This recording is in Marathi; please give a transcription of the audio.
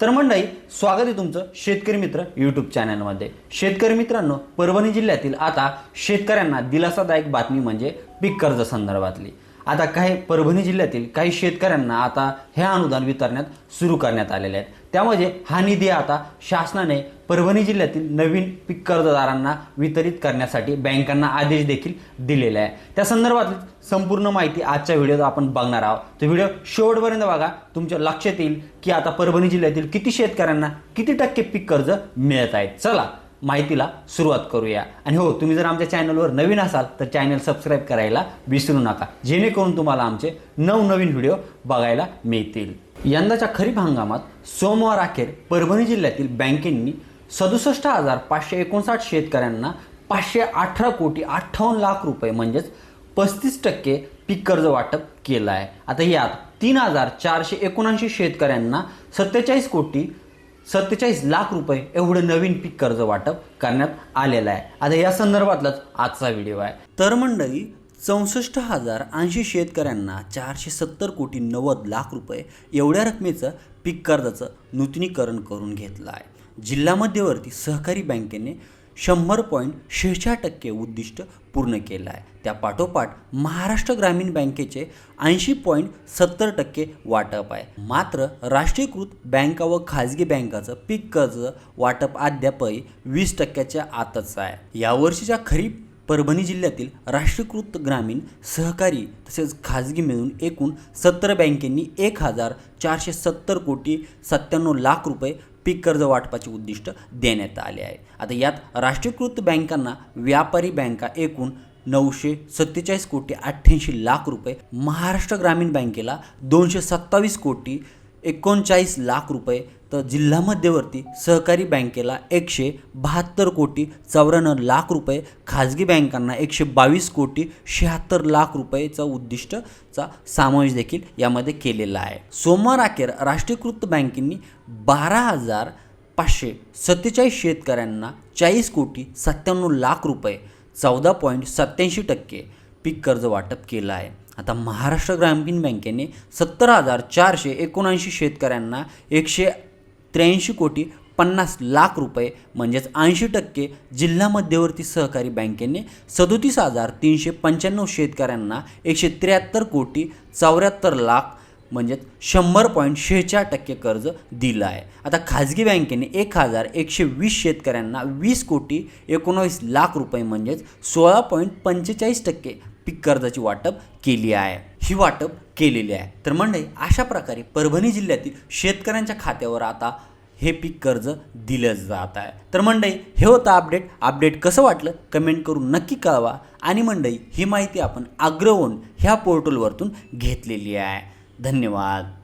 तर मंडळी स्वागत आहे तुमचं शेतकरी मित्र यूट्यूब चॅनलमध्ये शेतकरी मित्रांनो परभणी जिल्ह्यातील आता शेतकऱ्यांना दिलासादायक बातमी म्हणजे पीक कर्ज संदर्भातली. आता काही परभणी जिल्ह्यातील काही शेतकऱ्यांना आता हे अनुदान वितरण्यात सुरू करण्यात आलेले आहेत. त्यामध्ये हा निधी आता शासनाने परभणी जिल्ह्यातील नवीन पीक कर्जदारांना वितरित करण्यासाठी बँकांना आदेश देखील दिलेले आहे. त्या संदर्भात संपूर्ण माहिती आजच्या व्हिडिओत आपण बघणार आहोत. तो व्हिडिओ शेवटपर्यंत बघा. तुमच्या लक्षात येईल की आता परभणी जिल्ह्यातील किती शेतकऱ्यांना किती टक्के पीक कर्ज मिळत आहेत चला माहितीला सुरुवात करूया. आणि हो तुम्ही जर आमच्या चॅनलवर नवीन असाल तर चॅनल सबस्क्राईब करायला विसरू नका. जेणेकरून तुम्हाला आमचे नवनवीन व्हिडिओ बघायला मिळतील. यंदाच्या खरीप हंगामात सोमवार अखेर परभणी जिल्ह्यातील बँकेंनी सदुसष्ट हजार पाचशे एकोणसाठ शेतकऱ्यांना पाचशे अठरा कोटी अठ्ठावन्न लाख रुपये म्हणजेच पस्तीस टक्के पीक कर्ज वाटप केलं आहे आता यात तीन हजार चारशे एकोणऐंशी शेतकऱ्यांना सत्तेचाळीस कोटी सत्तेचाळीस लाख रुपये एवढं नवीन पीक कर्ज वाटप करण्यात आलेलं आहे. आता या संदर्भातलाच आजचा व्हिडिओ आहे. तर मंडळी चौसष्ट हजार ऐंशी शेतकऱ्यांना चारशे सत्तर कोटी नव्वद लाख रुपये एवढ्या रकमेचं पीक कर्जाचं नूतनीकरण करून घेतलं आहे. जिल्हा मध्यवर्ती सहकारी बँकेने शंभर पॉईंट शेहेचाळ टक्के उद्दिष्ट पूर्ण केलं आहे. त्या पाठोपाठ महाराष्ट्र ग्रामीण बँकेचे ऐंशी पॉईंट सत्तर टक्के वाटप आहे. मात्र राष्ट्रीयकृत बँका व खाजगी बँकाचं पीक कर्ज वाटप अद्यापही वीस टक्क्याच्या आतच आहे. यावर्षीच्या खरीप परभणी जिल्ह्यातील राष्ट्रीयकृत ग्रामीण सहकारी तसेच खाजगी मिळून एकूण सत्तर बँकेंनी एक हजार चारशे सत्तर कोटी सत्त्याण्णव लाख रुपये पीक कर्ज वाटपाचे उद्दिष्ट देण्यात आले आहे. आता यात राष्ट्रीयकृत बँकांना व्यापारी बँका एकूण नऊशे सत्तेचाळीस कोटी अठ्ठ्याऐंशी लाख रुपये महाराष्ट्र ग्रामीण बँकेला दोनशे सत्तावीस कोटी एकोणचाळीस लाख रुपये तर जिल्हा मध्यवर्ती सहकारी बँकेला एकशे बहात्तर कोटी चौऱ्याण्णव लाख रुपये खाजगी बँकांना एकशे बावीस कोटी शहात्तर लाख रुपयेचा उद्दिष्टचा समावेश देखील यामध्ये केलेला आहे. सोमवार अखेर राष्ट्रीयकृत बँकेंनी बारा हजार पाचशे सत्तेचाळीस शेतकऱ्यांना चाळीस कोटी सत्त्याण्णव लाख रुपये चौदा पॉईंट सत्याऐंशी टक्के पीक कर्ज वाटप केलं आहे. आता महाराष्ट्र ग्रामीण बँकेने सत्तर हजार चारशे एकोणऐंशी शेतकऱ्यांना एकशे त्र्याऐंशी कोटी पन्नास लाख रुपये म्हणजेच ऐंशी टक्के जिल्हा मध्यवर्ती सहकारी बँकेने सदोतीस हजार तीनशे पंच्याण्णव शेतकऱ्यांना एकशे त्र्याहत्तर कोटी चौऱ्याहत्तर लाख म्हणजेच शंभर पॉईंट शेहेचाळ टक्के कर्ज दिलं आहे. आता खाजगी बँकेने एक हजार एकशे वीस शेतकऱ्यांना वीस कोटी एकोणावीस लाख रुपये म्हणजेच सोळा पॉईंट पंचेचाळीस टक्के पीक कर्जाची वाटप केली आहे. ही वाटप केलेली आहे. तर मंडळी अशा प्रकारे परभणी जिल्ह्यातील शेतकऱ्यांच्या खात्यावर आता हे पीक कर्ज दिलं जात आहे. तर मंडई हे होतं अपडेट. अपडेट कसं वाटलं? कमेंट करून नक्की कळवा. आणि मंडई ही माहिती आपण अग्रवून ह्या पोर्टलवरतून घेतलेली आहे. धन्यवाद.